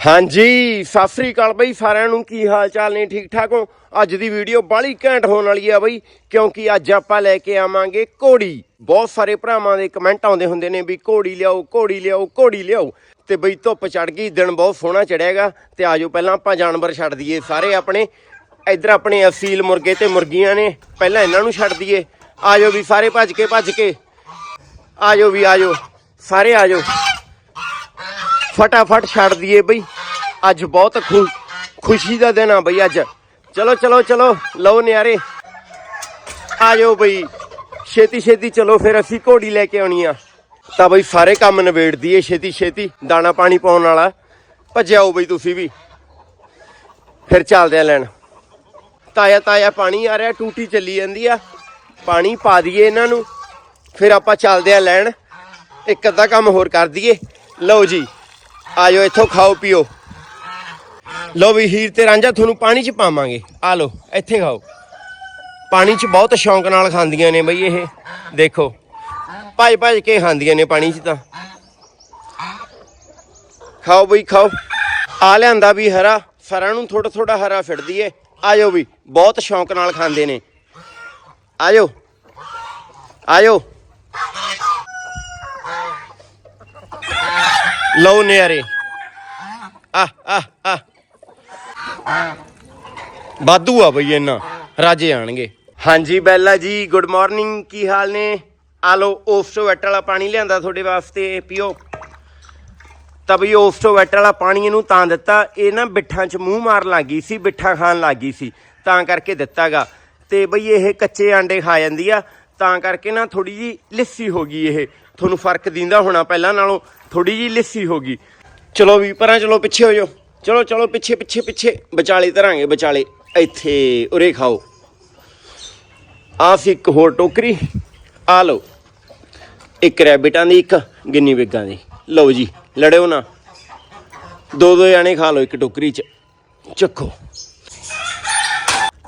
ਹਾਂਜੀ, ਸਤਿ ਸ੍ਰੀ ਅਕਾਲ ਬਈ, ਸਾਰਿਆਂ ਨੂੰ ਕੀ ਹਾਲ ਚਾਲ ਨੇ? ਠੀਕ ਠਾਕ ਹੋ? ਅੱਜ ਦੀ ਵੀਡੀਓ ਬਾਲੀ ਘੈਂਟ ਹੋਣ ਵਾਲੀ ਆ ਬਈ, ਕਿਉਂਕਿ ਅੱਜ ਆਪਾਂ ਲੈ ਕੇ ਆਵਾਂਗੇ ਘੋੜੀ। ਬਹੁਤ ਸਾਰੇ ਭਰਾਵਾਂ ਦੇ ਕਮੈਂਟ ਆਉਂਦੇ ਹੁੰਦੇ ਨੇ ਵੀ ਘੋੜੀ ਲਿਆਓ ਘੋੜੀ ਲਿਆਓ ਘੋੜੀ ਲਿਆਓ। ਤੇ ਬਈ ਧੁੱਪ ਚੜ ਗਈ, ਦਿਨ ਬਹੁਤ ਸੋਹਣਾ ਚੜਿਆਗਾ ਤੇ ਆਜੋ ਪਹਿਲਾਂ ਆਪਾਂ ਜਾਨਵਰ ਛੱਡ ਦਈਏ ਸਾਰੇ ਆਪਣੇ। ਇੱਧਰ ਆਪਣੇ ਅਸੀਲ ਮੁਰਗੇ ਤੇ ਮੁਰਗੀਆਂ ਨੇ, ਪਹਿਲਾਂ ਇਹਨਾਂ ਨੂੰ ਛੱਡ ਦਈਏ। ਆਜੋ ਵੀ ਸਾਰੇ ਭੱਜ ਕੇ ਭੱਜ ਕੇ। ਆਜੋ ਵੀ ਆਜੋ, ਸਾਰੇ ਆਜੋ। ਫਟਾਫਟ ਛੱਡ ਦਈਏ ਬਈ ਅੱਜ ਬਹੁਤ ਖੁ- ਖੁਸ਼ੀ ਦਾ ਦਿਨ ਆ ਬਈ ਅੱਜ ਚਲੋ ਚਲੋ ਚਲੋ ਲਓ ਨਿਆਰੇ ਆ ਜਾਓ ਬਈ ਛੇਤੀ ਛੇਤੀ ਚਲੋ ਫਿਰ ਅਸੀਂ ਘੋੜੀ ਲੈ ਕੇ ਆਉਣੀ ਆ ਤਾਂ ਬਈ ਸਾਰੇ ਕੰਮ ਨਿਬੇੜ ਦਈਏ ਛੇਤੀ ਛੇਤੀ ਦਾਣਾ ਪਾਣੀ ਪਾਉਣ ਵਾਲਾ ਭੱਜਿਆਓ ਬਈ ਤੁਸੀਂ ਵੀ ਫਿਰ ਚੱਲਦੇ ਆ ਲੈਣ ਤਾਇਆ ਤਾਇਆ ਪਾਣੀ ਆ ਰਿਹਾ ਟੂਟੀ ਚੱਲੀ ਜਾਂਦੀ ਆ ਪਾਣੀ ਪਾ ਦਈਏ ਇਹਨਾਂ ਨੂੰ ਫਿਰ ਆਪਾਂ ਚੱਲਦੇ ਆ ਲੈਣ ਇੱਕ ਅੱਧਾ ਕੰਮ ਹੋਰ ਕਰ ਦਈਏ ਲਓ ਜੀ ਆਜੋ ਇੱਥੋਂ ਖਾਓ, ਪੀਓ। ਲਓ ਵੀ, ਹੀਰ ਤੇ ਰਾਂਝਾ ਤੁਹਾਨੂੰ ਪਾਣੀ 'ਚ ਪਾਵਾਂਗੇ। ਆ ਲਓ, ਇੱਥੇ ਖਾਓ। ਪਾਣੀ 'ਚ ਬਹੁਤ ਸ਼ੌਂਕ ਨਾਲ ਖਾਂਦੀਆਂ ਨੇ ਬਈ ਇਹ। ਦੇਖੋ, ਭੱਜ ਭੱਜ ਕੇ ਖਾਂਦੀਆਂ ਨੇ ਪਾਣੀ 'ਚ ਤਾਂ। ਖਾਓ ਬਈ, ਖਾਓ। ਆ ਲਿਆਂਦਾ ਵੀ ਹਰਾ। ਸਰਾਂ ਨੂੰ ਥੋੜਾ ਥੋੜਾ ਹਰਾ ਫਿੜ ਦਈਏ ਆਜੋ ਵੀ, ਬਹੁਤ ਸ਼ੌਂਕ ਨਾਲ ਖਾਂਦੇ ਨੇ। ਆਜੋ ਆਜੋ ਲਓ ਨਿਆਰੇ ਆ ਆ ਆ ਬਾਦੂ ਆ ਬਈ ਇਹਨਾਂ। ਰਾਜੇ ਆਣਗੇ। ਹਾਂਜੀ, ਬੈਲਾ ਜੀ ਗੁੱਡ ਮਾਰਨਿੰਗ ਕੀ ਹਾਲ ਨੇ? ਆ ਲਓ ਓਫਸਟੋਵੈਟ ਵਾਲਾ ਪਾਣੀ ਲਿਆਂਦਾ ਤੁਹਾਡੇ ਵਾਸਤੇ, ਪੀਓ। ਤਾਂ ਬਈ ਓਫਸਟੋਵੈਟ ਵਾਲਾ ਪਾਣੀ ਇਹਨੂੰ ਤਾਂ ਦਿੱਤਾ, ਇਹ ਨਾ ਬਿੱਠਾਂ 'ਚ ਮੂੰਹ ਮਾਰਨ ਲੱਗੀ ਸੀ, ਬਿੱਠਾ ਖਾਣ ਲੱਗੀ ਸੀ, ਤਾਂ ਕਰਕੇ ਦਿੱਤਾਗਾ। ਤੇ ਬਈ ਇਹ ਕੱਚੇ ਆਂਡੇ ਖਾ ਜਾਂਦੀ ਆ। ਤਾਂ ਕਰਕੇ ਨਾ ਥੋੜੀ ਜੀ ਲਿੱਸੀ ਹੋ ਗਈ ਇਹ। ਤੁਹਾਨੂੰ ਫ਼ਰਕ ਦਿੰਦਾ ਹੋਣਾ ਪਹਿਲਾਂ ਨਾਲੋਂ ਥੋੜੀ ਜੀ ਲਿੱਸੀ ਹੋ ਗਈ। ਚਲੋ ਵੀ, ਪਰਾਂ ਚਲੋ, ਪਿੱਛੇ ਹੋ ਜਾਓ। ਚਲੋ ਚਲੋ, ਪਿੱਛੇ ਪਿੱਛੇ ਪਿੱਛੇ। ਵਿਚਾਲੇ ਧਰਾਂਗੇ, ਵਿਚਾਲੇ। ਇੱਥੇ ਉਰੇ ਖਾਓ। ਆਹ ਸੀ ਇੱਕ ਹੋਰ ਟੋਕਰੀ। ਆ ਲਓ। ਇੱਕ ਰੈਬਿਟਾਂ ਦੀ, ਇੱਕ ਗਿੰਨੀ ਵਿਗਾਂ ਦੀ। ਲਓ ਜੀ, ਲੜਿਓ ਨਾ। ਦੋ ਦੋ ਜਾਣੇ ਖਾ ਲਓ ਇੱਕ ਟੋਕਰੀ ਚ। ਚੱਖੋ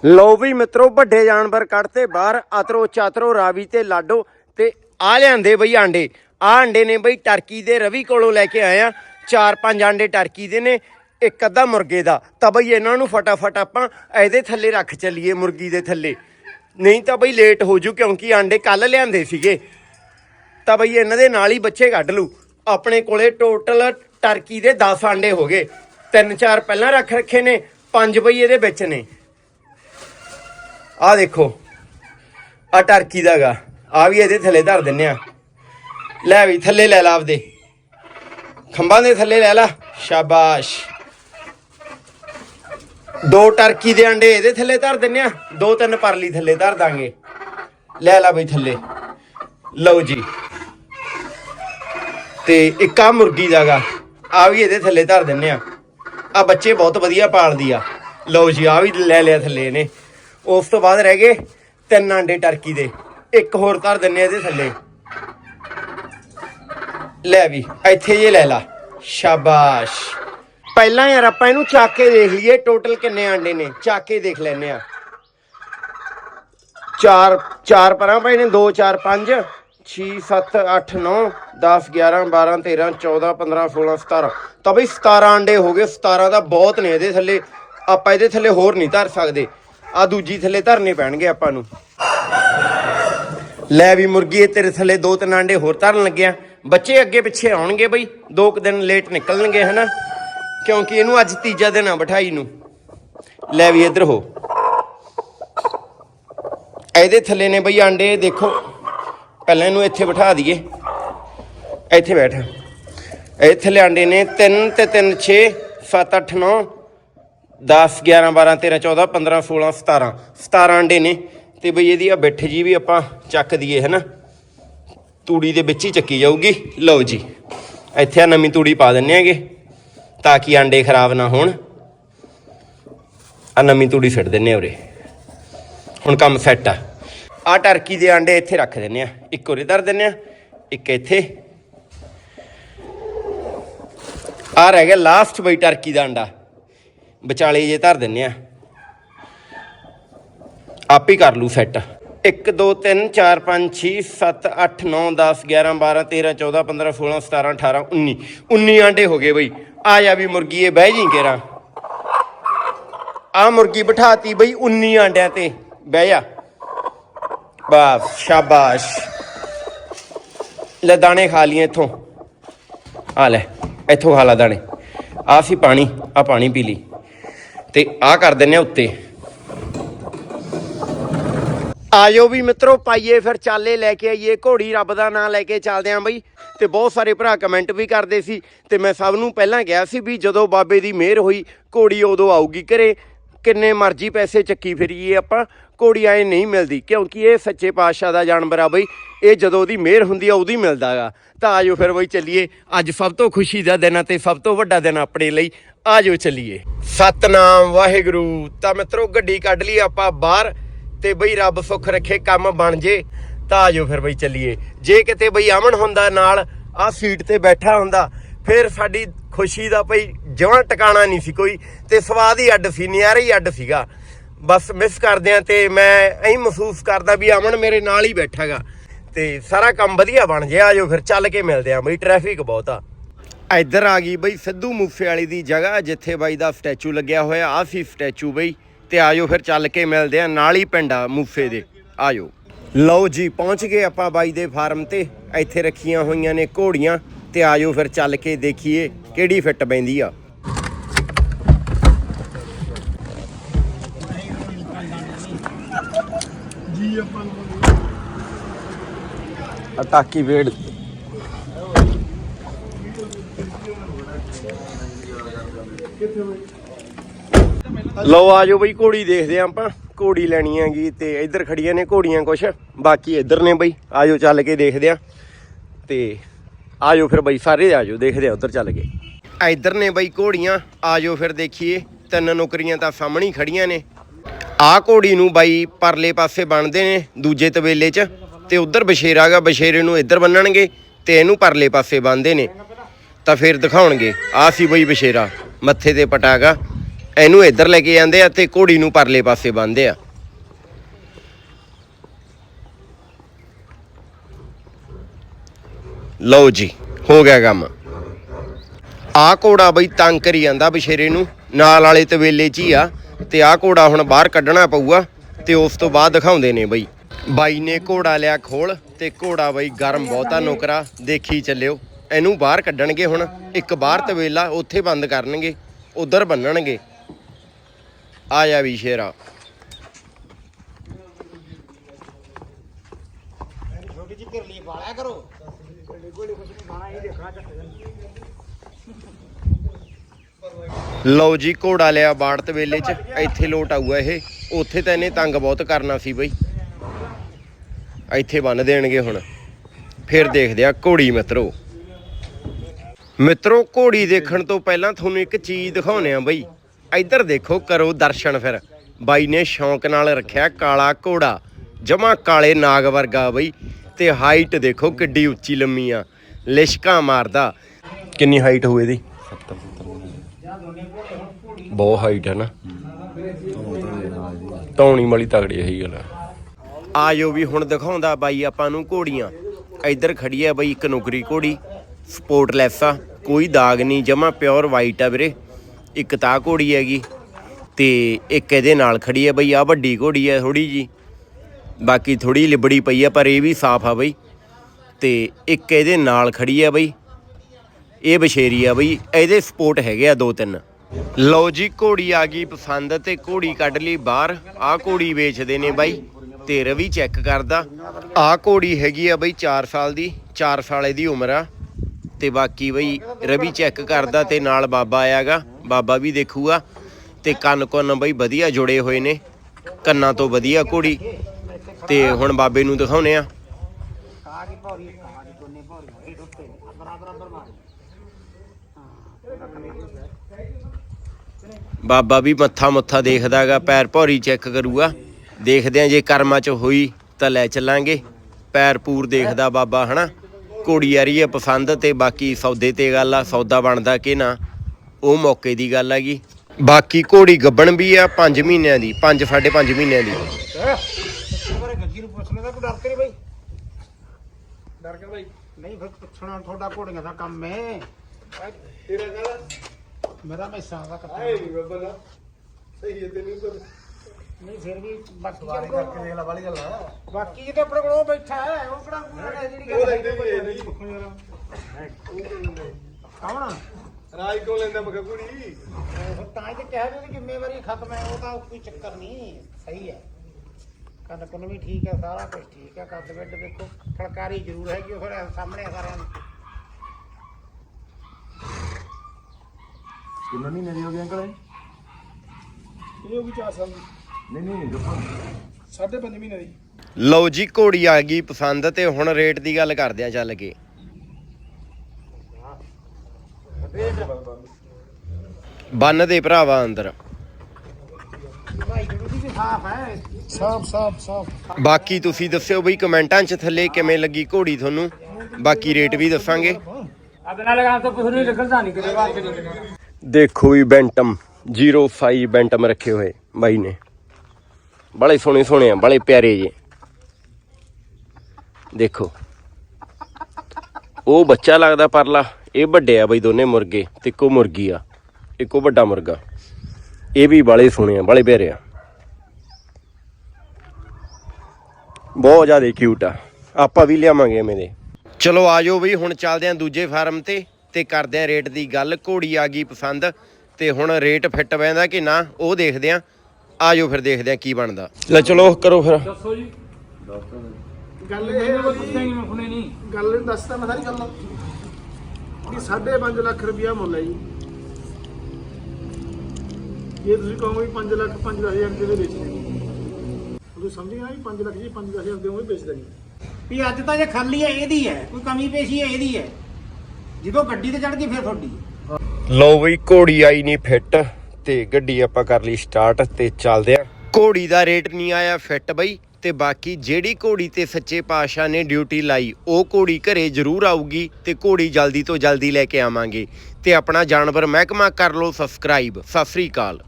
ਲਓ ਵੀ ਮਿੱਤਰੋ, ਵੱਡੇ ਜਾਨਵਰ ਕੱਢਤੇ ਬਾਹਰ ਅਤਰੋ ਚਾਤਰੋ ਰਾਵੀ ਤੇ ਲਾਡੋ ਤੇ ਆ ਲਿਆਂਦੇ ਬਈ ਆਂਡੇ। ਆ ਆਂਡੇ ਨੇ ਬਈ ਟਰਕੀ ਦੇ ਰਵੀ ਕੋਲੋਂ ਲੈ ਕੇ ਆਏ ਆ। ਚਾਰ ਪੰਜ ਆਂਡੇ ਟਰਕੀ ਦੇ ਨੇ, ਇੱਕ ਅੱਧਾ ਮੁਰਗੇ ਦਾ। ਤਾਂ ਬਈ ਇਹਨਾਂ ਨੂੰ ਫਟਾਫਟ ਆਪਾਂ ਇਹਦੇ ਥੱਲੇ ਰੱਖ ਚੱਲੀਏ, ਮੁਰਗੀ ਦੇ ਥੱਲੇ। ਨਹੀਂ ਤਾਂ ਬਈ ਲੇਟ ਹੋ ਜੂ ਕਿਉਂਕਿ ਆਂਡੇ ਕੱਲ ਲਿਆਂਦੇ ਸੀਗੇ। ਤਾਂ ਬਈ ਇਹਨਾਂ ਦੇ ਨਾਲ ਹੀ ਬੱਚੇ ਕੱਢ ਲੂ ਆਪਣੇ ਕੋਲੇ ਟੋਟਲ ਟਰਕੀ ਦੇ 10 ਆਂਡੇ ਹੋ ਗਏ। ਤਿੰਨ ਚਾਰ ਪਹਿਲਾਂ ਰੱਖ ਰੱਖੇ ਨੇ, ਪੰਜ ਬਈ ਇਹਦੇ ਵਿੱਚ ਨੇ। ਆਹ ਦੇਖੋ। ਆ ਟਰਕੀ ਦਾਗਾ। ਆ ਵੀ ਇਹਦੇ ਥੱਲੇ ਧਰ ਦਿੰਨੇ ਆ। ਲੈ ਵੀ ਥੱਲੇ ਲੈ ਲਾ ਆਪਦੇ। ਖੰਭਾਂ ਦੇ ਥੱਲੇ ਲੈ ਲਾ। ਸ਼ਾਬਾਸ਼। ਦੋ ਟਰਕੀ ਦੇ ਅੰਡੇ ਇਹਦੇ ਥੱਲੇ ਧਰ ਦਿੰਨੇ ਆ। ਦੋ ਤਿੰਨ ਪਰਲੀ ਥੱਲੇ ਧਰ ਦਾਂਗੇ। ਲੈ ਲਾ ਬਈ ਥੱਲੇ। ਲਓ ਜੀ। ਤੇ ਇੱਕ ਆ ਮੁਰਗੀ ਦਾਗਾ। ਆ ਵੀ ਇਹਦੇ ਥੱਲੇ ਧਰ ਦਿੰਨੇ ਆ। ਆ ਬੱਚੇ ਬਹੁਤ ਵਧੀਆ ਪਾਲਦੀ ਆ। ਲਓ ਜੀ, ਆ ਵੀ ਲੈ ਲਿਆ ਥੱਲੇ ਇਹਨੇ। ਉਸ ਤੋਂ ਬਾਅਦ ਰਹਿ ਗਏ ਤਿੰਨ ਆਂਡੇ ਟਰਕੀ ਦੇ। ਇੱਕ ਹੋਰ ਧਰ ਦਿੰਨੇ ਇਹਦੇ ਥੱਲੇ। ਲੈ ਵੀ, ਇੱਥੇ ਜੇ ਲੈ ਲਾ। ਸ਼ਾਬਾਸ਼। ਪਹਿਲਾਂ ਯਾਰ ਆਪਾਂ ਇਹਨੂੰ ਚੱਕ ਕੇ ਦੇਖ ਲਈਏ ਟੋਟਲ ਕਿੰਨੇ ਆਂਡੇ ਨੇ। ਚੱਕ ਕੇ ਦੇਖ ਲੈਨੇ ਆ। ਚਾਰ ਚਾਰ ਪਰਾਂ ਪਏ ਨੇ 2 4 5 6 7 8 9 10 11 12 13 14 15 16 17 ਤਾਂ ਬਈ 17 ਆਂਡੇ ਹੋ ਗਏ। 17 ਦਾ ਬਹੁਤ ਨੇ ਇਹਦੇ ਥੱਲੇ। ਆਪਾਂ ਇਹਦੇ ਥੱਲੇ ਹੋਰ ਨਹੀਂ ਧਰ ਸਕਦੇ। ਆ ਦੂਜੀ ਥੱਲੇ ਧਰਨੇ ਪੈਣਗੇ ਆਪਾਂ ਨੂੰ। ਲੈ ਵੀ ਮੁਰਗੀ ਤੇਰੇ ਥੱਲੇ ਦੋ ਤਿੰਨ ਆਂਡੇ ਹੋਰ ਧਰਨ ਲੱਗਿਆ ਬੱਚੇ ਅੱਗੇ ਪਿੱਛੇ ਆਉਣਗੇ ਬਈ, ਦੋ ਕੁ ਦਿਨ ਲੇਟ ਨਿਕਲਣਗੇ, ਹਨਾ? ਕਿਉਂਕਿ ਇਹਨੂੰ ਅੱਜ ਤੀਜਾ ਦਿਨ ਆ ਬਿਠਾਈ ਨੂੰ। ਲੈ ਵੀ ਇੱਧਰ ਹੋ। ਇਹਦੇ ਥੱਲੇ ਨੇ ਬਈ ਆਂਡੇ ਦੇਖੋ। ਪਹਿਲਾਂ ਇਹਨੂੰ ਇੱਥੇ ਬਿਠਾ ਦਈਏ। ਇੱਥੇ ਬੈਠ। ਇਹ ਥੱਲੇ ਆਂਡੇ ਨੇ 3 ਤੇ 3 6 7 8 9 10 11 12 13 14 15 16 17 17 ਆਂਡੇ ਨੇ। ਤੇ ਬਈ ਇਹਦੀ ਆ ਬਿੱਠ ਜੀ ਵੀ ਆਪਾਂ ਚੱਕ ਦਈਏ, ਹਨਾ? ਤੂੜੀ ਦੇ ਵਿੱਚ ਹੀ ਚੱਕੀ ਜਾਊਗੀ। ਲਓ ਜੀ, ਇੱਥੇ ਆ ਨਵੀਂ ਤੂੜੀ ਪਾ ਦਿੰਨੇ ਆਗੇ ਤਾਂ ਕਿ ਆਂਡੇ ਖਰਾਬ ਨਾ ਹੋਣ। ਆ ਨਵੀਂ ਤੂੜੀ ਛੱਡ ਦਿੰਨੇ ਆ ਉਰੇ। ਹੁਣ ਕੰਮ ਸੈੱਟ ਆ। ਆ ਟਰਕੀ ਦੇ ਆਂਡੇ ਇੱਥੇ ਰੱਖ ਦਿੰਨੇ ਆ। ਇੱਕ ਉਰੇ ਧਰ ਦਿੰਨੇ ਆ, ਇੱਕ ਇੱਥੇ। ਆ ਰਹਿ ਗਿਆ ਲਾਸਟ ਬਈ ਟਰਕੀ ਦਾ ਅੰਡਾ। ਵਿਚਾਲੇ ਜੇ ਧਰ ਦਿੰਨੇ ਆ। ਆਪ ਹੀ ਕਰ ਲੂ ਸੈੱਟ 1 2 3 4 5 6 7 8 9 10 11 12 13 14 15 16 17 18 19 19 ਆਂਡੇ ਹੋ ਗਏ ਬਈ। ਆ ਜਾ ਵੀ ਮੁਰਗੀਏ ਬਹਿ ਜੀ ਕੇਰਾ। ਆ ਮੁਰਗੀ ਬਿਠਾਤੀ ਬਈ 19 ਆਂਡਿਆਂ ਤੇ। ਬਹਿ ਜਾ। ਬਸ, ਸ਼ਾਬਾਸ਼। ਲੈ ਦਾਣੇ ਖਾ ਲਈਏ ਇੱਥੋਂ। ਆ ਲੈ, ਇੱਥੋਂ ਖਾ ਲਾ ਦਾਣੇ। ਆ ਸੀ ਪਾਣੀ ਆ ਪਾਣੀ ਪੀ ਲਈ। ਤੇ ਆ ਕਰ ਦਿੰਨੇ ਆ ਉੱਤੇ। ਆਜੋ ਵੀ ਮਿੱਤਰੋ, ਪਾਈਏ ਫਿਰ ਚਾਲੇ ਲੈ ਕੇ ਆਈਏ। ਘੋੜੀ ਰੱਬ ਦਾ ਨਾਂ ਲੈ ਕੇ ਚੱਲਦੇ ਆਂ ਬਈ। ਤੇ ਬਹੁਤ ਸਾਰੇ ਭਰਾ ਕਮੈਂਟ ਵੀ ਕਰਦੇ ਸੀ। ਤੇ ਮੈਂ ਸਭ ਨੂੰ ਪਹਿਲਾਂ ਕਿਹਾ ਸੀ ਵੀ ਜਦੋਂ ਬਾਬੇ ਦੀ ਮਿਹਰ ਹੋਈ, ਘੋੜੀ ਉਦੋਂ ਆਊਗੀ ਘਰੇ। ਕਿੰਨੇ ਮਰਜ਼ੀ ਪੈਸੇ ਚੱਕੀ ਫਿਰੀਏ ਆਪਾਂ। ਘੋੜੀ ਐ ਨਹੀਂ ਮਿਲਦੀ, ਕਿਉਂਕਿ ਇਹ ਸੱਚੇ ਪਾਤਸ਼ਾਹ ਦਾ ਜਾਨਵਰ ਆ ਬਈ। ਇਹ ਜਦੋਂ ਉਹਦੀ ਮਿਹਰ ਹੁੰਦੀ ਆ, ਉਹਦੀ ਮਿਲਦਾਗਾ ਤਾਂ ਆਜੋ ਫਿਰ ਬਈ ਚੱਲੀਏ। ਅੱਜ ਸਭ ਤੋਂ ਖੁਸ਼ੀ ਦਾ ਦਿਨ ਆ ਤੇ ਸਭ ਤੋਂ ਵੱਡਾ ਦਿਨ ਆਪਣੇ ਲਈ। ਆ ਜਾਓ ਚੱਲੀਏ। ਸਤਨਾਮ ਵਾਹਿਗੁਰੂ। ਤਾਂ ਮਿੱਤਰੋ, ਗੱਡੀ ਕੱਢ ਲਈ ਆਪਾਂ ਬਾਹਰ ਤੇ ਬਈ ਰੱਬ ਸੁੱਖ ਰੱਖੇ, ਕੰਮ ਬਣ ਜੇ, ਤਾਂ ਆ ਜਾਓ ਫਿਰ ਬਈ ਚੱਲੀਏ। ਜੇ ਕਿਤੇ ਬਈ ਅਮਨ ਹੁੰਦਾ ਨਾਲ, ਆਹ ਸੀਟ ਤੇ ਬੈਠਾ ਹੁੰਦਾ, ਫਿਰ ਸਾਡੀ ਖੁਸ਼ੀ ਦਾ ਭਈ ਜਵਾਂ ਟਿਕਾਣਾ ਨਹੀਂ ਸੀ ਕੋਈ ਤੇ ਸਵਾਦ ਹੀ ਅੱਡ ਸੀ, ਨਿਆਰਾ ਹੀ ਅੱਡ ਸੀਗਾ। ਬਸ ਮਿਸ ਕਰਦੇ ਆ ਤੇ ਮੈਂ ਐਂ ਮਹਿਸੂਸ ਕਰਦਾ ਵੀ ਅਮਨ ਮੇਰੇ ਨਾਲ ਹੀ ਬੈਠਾਗਾ ਤੇ ਸਾਰਾ ਕੰਮ ਵਧੀਆ ਬਣ ਜੇ, ਆਜੋ ਫਿਰ ਚੱਲ ਕੇ ਮਿਲਦੇ ਆ ਬਈ ਟ੍ਰੈਫਿਕ ਬਹੁਤ ਆ। ਇੱਧਰ ਆ ਗਈ ਬਈ ਸਿੱਧੂ ਮੂਸੇ ਵਾਲੀ ਦੀ ਜਗ੍ਹਾ, ਜਿੱਥੇ ਬਾਈ ਦਾ ਸਟੈਚੂ ਲੱਗਿਆ ਹੋਇਆ ਆ ਸੀ ਸਟੈਚੂ ਬਈ। ਤੇ ਆਜੋ ਫਿਰ ਚੱਲ ਕੇ ਮਿਲਦੇ ਆ ਨਾਲ ਹੀ ਪਿੰਡ ਆ ਮੂਸੇ ਦੇ। ਆਜੋ। ਲਓ ਜੀ, ਪਹੁੰਚ ਗਏ ਆਪਾਂ ਬਾਈ ਦੇ ਫਾਰਮ ਤੇ। ਇੱਥੇ ਰੱਖੀਆਂ ਹੋਈਆਂ ਨੇ ਘੋੜੀਆਂ। ਤੇ ਆਜੋ ਫਿਰ ਚੱਲ ਕੇ ਦੇਖੀਏ ਕਿਹੜੀ ਫਿੱਟ ਪੈਂਦੀ ਆ। ਅਟਾਕੀ ਵੇੜ। ਲਓ ਆਜੋ ਬਈ, ਘੋੜੀ ਦੇਖਦੇ ਆਂ ਆਪਾਂ। ਘੋੜੀ ਲੈਣੀ ਹੈਗੀ ਤੇ ਇੱਧਰ ਖੜੀਆਂ ਨੇ ਘੋੜੀਆਂ ਕੁਛ। ਬਾਕੀ ਇੱਧਰ ਨੇ ਬਈ। ਆਜੋ ਚੱਲ ਕੇ ਦੇਖਦੇ ਆਂ। ਤੇ ਆਜੋ ਫਿਰ ਬਈ, ਸਾਰੇ ਆਜੋ ਦੇਖਦੇ ਆਂ ਉੱਧਰ ਚੱਲ ਕੇ। ਇੱਧਰ ਨੇ ਬਈ ਘੋੜੀਆਂ। ਆਜੋ ਫਿਰ ਦੇਖੀਏ। ਤਿੰਨ ਨੌਕਰੀਆਂ ਤਾਂ ਸਾਹਮਣੇ ਖੜੀਆਂ ਨੇ। ਆਹ ਘੋੜੀ ਨੂੰ ਬਾਈ ਪਰਲੇ ਪਾਸੇ ਬਣਦੇ ਨੇ, ਦੂਜੇ ਤਵੇਲੇ 'ਚ। ਤੇ ਉਧਰ ਬਸ਼ੇਰਾ ਗਾ ਬਸ਼ੇਰੇ ਨੂੰ ਇੱਧਰ ਬੰਨਣਗੇ ਤੇ ਇਹਨੂੰ ਪਰਲੇ ਪਾਸੇ ਬੰਨਦੇ ਨੇ। ਤਾਂ ਫਿਰ ਦਿਖਾਉਣਗੇ। ਆਹ ਸੀ ਬਈ ਬਸ਼ੇਰਾ ਮੱਥੇ ਤੇ ਪਟਾਗਾ ਇਹਨੂੰ ਇੱਧਰ ਲੈ ਕੇ ਜਾਂਦੇ ਆ ਤੇ ਘੋੜੀ ਨੂੰ ਪਰਲੇ ਪਾਸੇ ਬੰਨਦੇ ਆ। ਲਓ ਜੀ, ਹੋ ਗਿਆ ਕੰਮ। ਆਹ ਘੋੜਾ ਬਈ ਤੰਗ ਕਰੀ ਜਾਂਦਾ ਬਸ਼ੇਰੇ ਨੂੰ, ਨਾਲ ਵਾਲੇ ਤਵੇਲੇ 'ਚ ਹੀ ਆ। ਤੇ ਆਹ ਘੋੜਾ ਹੁਣ ਬਾਹਰ ਕੱਢਣਾ ਪਊਗਾ, ਤੇ ਉਸ ਤੋਂ ਬਾਅਦ ਦਿਖਾਉਂਦੇ ਨੇ ਬਈ। ਬਾਈ ਨੇ ਘੋੜਾ ਲਿਆ ਖੋਲ, ਤੇ ਘੋੜਾ ਬਈ ਗਰਮ ਬਹੁਤਾ ਨੁਕਰਾ, ਦੇਖੀ ਚੱਲਿਓ। ਇਹਨੂੰ ਬਾਹਰ ਕੱਢਣਗੇ ਹੁਣ ਇੱਕ ਬਾਹਰ ਤਵੇਲਾ ਉੱਥੇ ਬੰਦ ਕਰਨਗੇ ਉਧਰ ਬੰਨਣਗੇ। ਆ ਜਾ ਵੀ ਸ਼ੇਰਾ। ਛੋਟੀ ਜਿਹੀ ਕਿਰਲੀ ਕਰੋ। ਲਓ ਜੀ ਘੋੜਾ ਲਿਆ ਬਾੜ ਤਵੇਲੇ 'ਚ ਇੱਥੇ ਲੋਟ ਆਊਗਾ ਇਹ। ਉੱਥੇ ਤਾਂ ਇਹਨੇ ਤੰਗ ਬਹੁਤ ਕਰਨਾ ਸੀ ਬਈ। ਇੱਥੇ ਬੰਨ ਦੇਣਗੇ ਹੁਣ। ਫਿਰ ਦੇਖਦੇ ਆ ਘੋੜੀ ਮਿੱਤਰੋ। ਮਿੱਤਰੋ, ਘੋੜੀ ਦੇਖਣ ਤੋਂ ਪਹਿਲਾਂ ਤੁਹਾਨੂੰ ਇੱਕ ਚੀਜ਼ ਦਿਖਾਉਨੇ ਆ ਬਈ। ਇੱਧਰ ਦੇਖੋ, ਕਰੋ ਦਰਸ਼ਨ ਫਿਰ। ਬਾਈ ਨੇ ਸ਼ੌਂਕ ਨਾਲ ਰੱਖਿਆ ਕਾਲਾ ਘੋੜਾ, ਜਮਾ ਕਾਲੇ ਨਾਗ ਵਰਗਾ ਬਈ। ਤੇ ਹਾਈਟ ਦੇਖੋ, ਕਿੱਡੀ ਉੱਚੀ ਲੰਮੀ ਆ। ਲਿਸ਼ਕਾਂ ਮਾਰਦਾ। ਕਿੰਨੀ ਹਾਈਟ ਹੋਵੇ ਇਹਦੀ? ਬਹੁਤ ਹਾਈਟ ਹੈ ਨਾ। ਤੌਣੀ ਵਾਲੀ ਤਗੜੀ ਹੈ ਇਹ ਗੱਲ ਆਜੋ ਵੀ ਹੁਣ ਦਿਖਾਉਂਦਾ ਬਾਈ ਆਪਾਂ ਨੂੰ ਘੋੜੀਆਂ। ਇੱਧਰ ਖੜੀ ਹੈ ਬਈ ਇੱਕ ਨੁਕਰੀ ਘੋੜੀ। ਸਪੋਰਟਲੈਸ ਆ ਕੋਈ ਦਾਗ ਨਹੀਂ, ਜਮਾ ਪਿਓਰ ਵਾਈਟ ਆ ਵੀਰੇ। ਇੱਕ ਤਾਂ ਘੋੜੀ ਹੈਗੀ, ਤੇ ਇੱਕ ਇਹਦੇ ਨਾਲ ਖੜੀ ਹੈ ਬਈ ਆ ਵੱਡੀ ਘੋੜੀ ਹੈ ਥੋੜੀ ਜੀ ਬਾਕੀ ਥੋੜੀ ਲਿਬੜੀ ਪਈ ਆ, ਪਰ ਇਹ ਵੀ ਸਾਫ਼ ਆ ਬਈ। ਤੇ ਇੱਕ ਇਹਦੇ ਨਾਲ ਖੜੀ ਹੈ ਬਈ, ਇਹ ਬਸ਼ੇਰੀ ਆ ਬਈ, ਇਹਦੇ ਸਪੋਰਟ ਹੈਗੇ ਆ ਦੋ ਤਿੰਨ। ਲਓ ਜੀ, ਘੋੜੀ ਆ ਗਈ ਪਸੰਦ ਤੇ ਘੋੜੀ ਕੱਢ ਲਈ ਬਾਹਰ। ਆਹ ਘੋੜੀ ਵੇਚਦੇ ਨੇ ਬਾਈ, ਤੇ ਰਵੀ ਚੈੱਕ ਕਰਦਾ। ਆਹ ਘੋੜੀ ਹੈਗੀ ਆ ਬਈ 4 ਸਾਲ ਦੀ 4 ਸਾਲੇ ਦੀ ਉਮਰ ਆ। ਤੇ ਬਾਕੀ ਬਈ ਰਵੀ ਚੈੱਕ ਕਰਦਾ ਤੇ ਨਾਲ ਬਾਬਾ ਆਇਆਗਾ, ਬਾਬਾ ਵੀ ਦੇਖੂਗਾ ਤੇ ਕੰਨ ਕੁੰਨ ਬਈ ਵਧੀਆ ਜੁੜੇ ਹੋਏ ਨੇ, ਕੰਨਾਂ ਤੋਂ ਵਧੀਆ ਘੋੜੀ ਤੇ ਹੁਣ ਬਾਬੇ ਨੂੰ ਦਿਖਾਉਨੇ ਆ ਬਾਬਾ ਵੀ ਮੱਥਾ ਮੁੱਥਾ ਦੇਖਦਾਗਾ ਪੈਰ ਭੌਰੀ ਚੈੱਕ ਕਰੂਗਾ। ਦੇਖਦੇ ਆ ਜੇ ਕਰਮਾਂ ਚ ਹੋਈ ਤਾਂ ਲੈ ਚੱਲਾਂਗੇ। ਪੈਰ ਪੂਰ ਦੇਖਦਾ ਬਾਬਾ, ਹਨਾ? ਘੋੜੀ ਆ ਰਹੀ ਹੈ ਪਸੰਦ ਤੇ ਬਾਕੀ ਸੌਦੇ ਤੇ ਗੱਲ ਆ ਸੌਦਾ ਬਣਦਾ ਕਿ ਨਾ ਉਹ ਮੌਕੇ ਦੀ ਗੱਲ ਹੈਗੀ। ਬਾਕੀ ਘੋੜੀ ਗੱਬਣ ਵੀ ਆ 5 ਮਹੀਨਿਆਂ ਦੀ 5 5.5 ਮਹੀਨਿਆਂ ਦੀ। ਗੱਗੀ ਨੂੰ ਪੁੱਛ ਲੈਦਾ ਕੋਈ ਡਰ ਕੇ ਨਹੀਂ ਬਈ। ਡਰ ਕੇ ਬਈ। ਨਹੀਂ ਫਿਰ ਪੁੱਛਣਾ ਤੁਹਾਡਾ ਘੋੜੀਆਂ ਦਾ ਕੰਮ ਹੈ। ਤੇਰਾ ਕਹਦਾ ਮੇਰਾ ਮੈਸਾਂ ਦਾ ਕੱਟਾ ਆਏ ਨਹੀਂ ਬੱਬਾ ਸਹੀ ਹੈ ਤੈਨੂੰ ਤਾਂ ਨਹੀਂ ਫਿਰ ਵੀ ਬਾਕੀ ਵਾਰੀ ਆਪਣੇ ਕਰਕੇ ਦੇਖ ਲੈ ਵਾਲੀ ਗੱਲ ਆ। ਬਾਕੀ ਜੇ ਤਾਂ ਆਪਣੇ ਕੋਲ ਉਹ ਬੈਠਾ ਹੈ ਉਹ ਕਿਹੜਾ ਉਹਨਾਂ ਨੇ ਜਿਹੜੀ ਉਹ ਗੱਲ ਲੈਂਦੇ ਵੀ ਇਹ ਨਹੀਂ। ਕੌਣ ਰਾਜ ਕੋ ਲੈਂਦਾ ਮਗਾ ਕੁੜੀ ਉਹ ਤਾਂ ਹੀ ਤੇ ਕਿਹਾ ਵੀ ਉਹਦੀ ਜ਼ਿੰਮੇਵਾਰੀ ਖਤਮ ਹੈ ਉਹ ਤਾਂ ਕੋਈ ਚੱਕਰ ਨਹੀਂ ਸਹੀ ਹੈ। ਕੰਨ ਕੁੰਨ ਵੀ ਠੀਕ ਹੈ ਸਾਰਾ ਕੁਝ ਠੀਕ ਹੈ ਕੱਦ ਵਿੱਡ ਦੇਖੋ ਫਲਕਾਰੀ ਜ਼ਰੂਰ ਹੈਗੀ ਉਹ ਫਿਰ ਸਾਹਮਣੇ ਆ ਸਾਰਿਆਂ ਨੂੰ। ਕਿੰਨਾ ਮਹੀਨੇ ਦੀ ਹੋ ਗਈ ਅੰਕਲ ਇਹ? ਹੋ ਗਈ 4 ਸਾਲ ਦੀ। ਨਹੀਂ ਨਹੀਂ ਦੇਖੋ ਸਾਢੇ ਪੰਜ ਮਹੀਨੇ ਦੀ। ਲਓ ਜੀ ਘੋੜੀ ਆ ਗਈ ਪਸੰਦ ਤੇ ਹੁਣ ਰੇਟ ਦੀ ਗੱਲ ਕਰਦੇ ਆ ਚੱਲ ਕੇ। ਬੰਨ ਦੇ ਭਰਾਵਾ ਅੰਦਰ। ਭਾਈ ਜੀ ਵੀ ਸਾਫ਼ ਹੈ ਸਾਫ਼ ਸਾਫ਼। ਸਾਫ਼ ਬਾਕੀ ਤੁਸੀਂ ਦੱਸਿਓ ਬਈ ਕਮੈਂਟਾਂ 'ਚ ਥੱਲੇ ਕਿਵੇਂ ਲੱਗੀ ਘੋੜੀ ਤੁਹਾਨੂੰ। ਬਾਕੀ ਰੇਟ ਵੀ ਦੱਸਾਂਗੇ। ਅਗਲਾ ਲਗਾ ਤਾਂ ਕੁਝ ਨਹੀਂ ਨਿਕਲਦਾ ਨਹੀਂ ਕਿਤੇ ਬਾਅਦ ਚ ਦੇਖੋ ਵੀ ਬੈਂਟਮ 05 ਬੈਂਟਮ ਰੱਖੇ ਹੋਏ ਬਾਈ ਨੇ। ਬੜੇ ਸੋਹਣੇ ਸੋਹਣੇ ਆ, ਬੜੇ ਪਿਆਰੇ ਜੇ। ਦੇਖੋ। ਉਹ ਬੱਚਾ ਲੱਗਦਾ ਪਰਲਾ, ਇਹ ਵੱਡੇ ਆ ਬਈ ਦੋਨੇ ਮੁਰਗੇ, ਤੇ ਇੱਕੋ ਮੁਰਗੀ ਆ, ਇੱਕੋ ਵੱਡਾ ਮੁਰਗਾ। ਇਹ ਵੀ ਬੜੇ ਸੋਹਣੇ ਆ, ਬੜੇ ਪਿਆਰੇ ਆ। ਬਹੁਤ ਜ਼ਿਆਦਾ ਕਿਊਟ ਆ। ਆਪਾਂ ਵੀ ਲਿਆਵਾਂਗੇ ਐਵੇਂ ਦੇ। ਚਲੋ ਆਜੋ ਬਈ, ਹੁਣ ਚੱਲਦੇ ਆ ਦੂਜੇ ਫਾਰਮ ਤੇ ਤੇ ਕਰਦੇ ਆ ਰੇਟ ਦੀ ਗੱਲ। ਘੋੜੀ ਆ ਗਈ ਪਸੰਦ, ਤੇ ਹੁਣ ਰੇਟ ਫਿੱਟ ਪੈਂਦਾ ਕਿ ਨਾ, ਉਹ ਦੇਖਦੇ ਆ। ਆਜੋ ਫਿਰ ਦੇਖਦੇ ਆਂ ਕੀ ਬਣਦਾ। ਲੈ ਚਲੋ ਕਰੋ ਫਿਰ। ਦੱਸੋ ਜੀ। ਗੱਲ ਇਹ ਹੈ ਪੁੱਛਦੇ ਨਹੀਂ ਮੈਂ ਸੁਣੇ ਨਹੀਂ ਗੱਲ ਇਹਨੂੰ ਦੱਸਦਾ ਮੈਂ ਸਾਰੀ ਗੱਲ ਕਿ 5.5 ਲੱਖ ਰੁਪਇਆ ਮੁੱਲ ਹੈ ਜੀ। ਜੇ ਤੁਸੀਂ ਕਹੋਗੇ 5 ਲੱਖ 5 ਹਜ਼ਾਰ ਦੇ ਵਿੱਚ ਤੁਸੀਂ ਸਮਝ ਗਏ ਨਾ ਵੀ 5 ਲੱਖ ਜੀ 5 ਹਜ਼ਾਰ ਦੇਵੋਗੇ ਵੇਚ ਦੇਣੀ ਵੀ ਅੱਜ ਤਾਂ ਜੇ ਖਾਲੀ ਹੈ ਇਹਦੀ ਹੈ। ਕੋਈ ਕਮੀ ਪੇਸ਼ੀ ਹੈ ਇਹਦੀ ਹੈ। ਜਦੋਂ ਗੱਡੀ ਤੇ ਚੜ ਗਈ ਫਿਰ ਤੁਹਾਡੀ ਲਓ ਬਈ ਘੋੜੀ ਆਈ ਨਹੀਂ ਫਿੱਟ। ਤੇ ਗੱਡੀ ਆਪਾਂ ਕਰ ਲਈ ਸਟਾਰਟ ਤੇ ਚੱਲਦੇ ਆਂ ਘੋੜੀ ਦਾ ਰੇਟ ਨਹੀਂ ਆਇਆ ਫਿੱਟ ਬਈ, ਤੇ ਬਾਕੀ ਜਿਹੜੀ ਘੋੜੀ ਤੇ ਸੱਚੇ ਪਾਤਸ਼ਾਹ ਨੇ ਡਿਊਟੀ ਲਾਈ, ਉਹ ਘੋੜੀ ਘਰੇ ਜ਼ਰੂਰ ਆਊਗੀ ਤੇ ਘੋੜੀ ਜਲਦੀ ਤੋਂ ਜਲਦੀ ਲੈ ਕੇ ਆਵਾਂਗੇ। ਤੇ ਆਪਣਾ ਜਾਨਵਰ ਮਹਿਕਮਾ ਕਰ ਲਓ ਸਬਸਕ੍ਰਾਈਬ। ਸਤਿ ਸ੍ਰੀ ਅਕਾਲ।